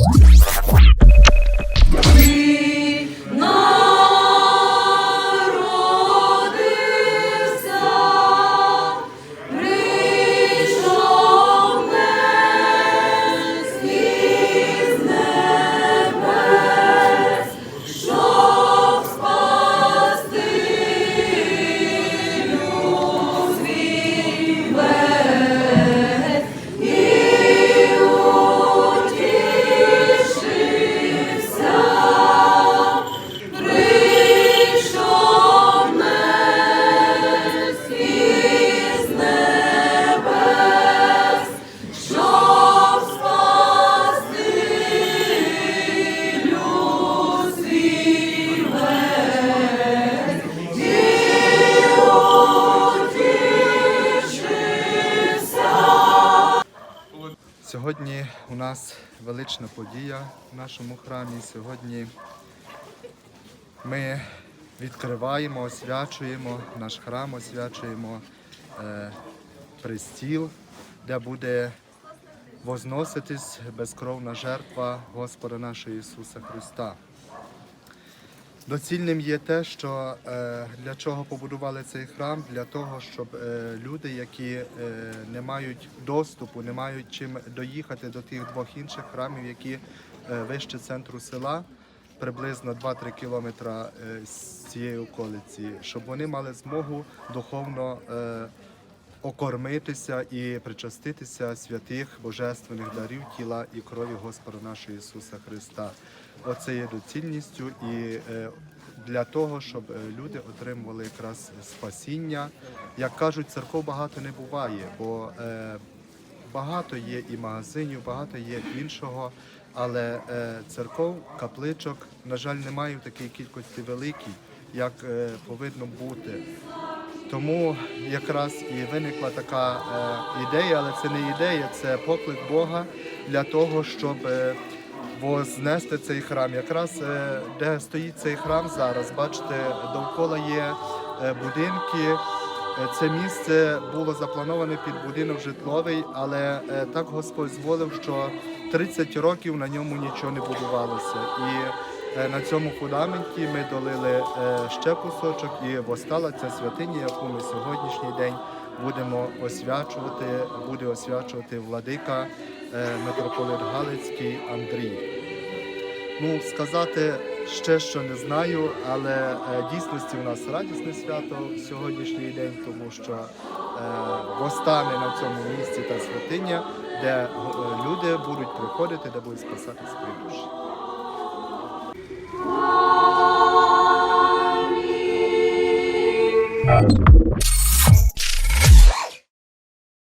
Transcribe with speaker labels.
Speaker 1: Ouais. Сьогодні у нас велична подія в нашому храмі. Сьогодні ми відкриваємо, освячуємо наш храм, освячуємо е, пристіл, де буде возноситись безкровна жертва Господа нашого Ісуса Христа. Доцільним є те, що е, для чого побудували цей храм? Для того, щоб е, люди, які е, не мають доступу, не мають чим доїхати до тих двох інших храмів, які вище центру села, приблизно 2-3 кілометра е, з цієї околиці, щоб вони мали змогу духовно окормитися і причаститися святих божественних дарів тіла і крові Господа нашого Ісуса Христа. Оце є доцільністю і е, для того, щоб е, люди отримували якраз спасіння. Як кажуть, церков багато не буває, бо е, багато є і магазинів, багато є іншого. Але церков, капличок, на жаль, немає в такій кількості великій, як повинно бути. Тому якраз і виникла така е, ідея, але це не ідея, це поклик Бога для того, щоб е, вознести цей храм. Якраз е, де стоїть цей храм зараз, бачите, довкола є будинки. Це місце було заплановане під будинок житловий, але так Господь зволив, що 30 років на ньому нічого не будувалося. І на цьому фундаменті ми долили е, ще кусочок, і постала ця святиня, яку ми сьогоднішній день будемо освячувати, буде освячувати владика е, митрополит Галицький Андрій. Ну, сказати ще що не знаю, але е, дійсності у нас радісне свято в сьогоднішній день, тому що е, постане на цьому місці та святиня, де е, люди будуть приходити, де будуть спасати свої душі.
Speaker 2: Bye.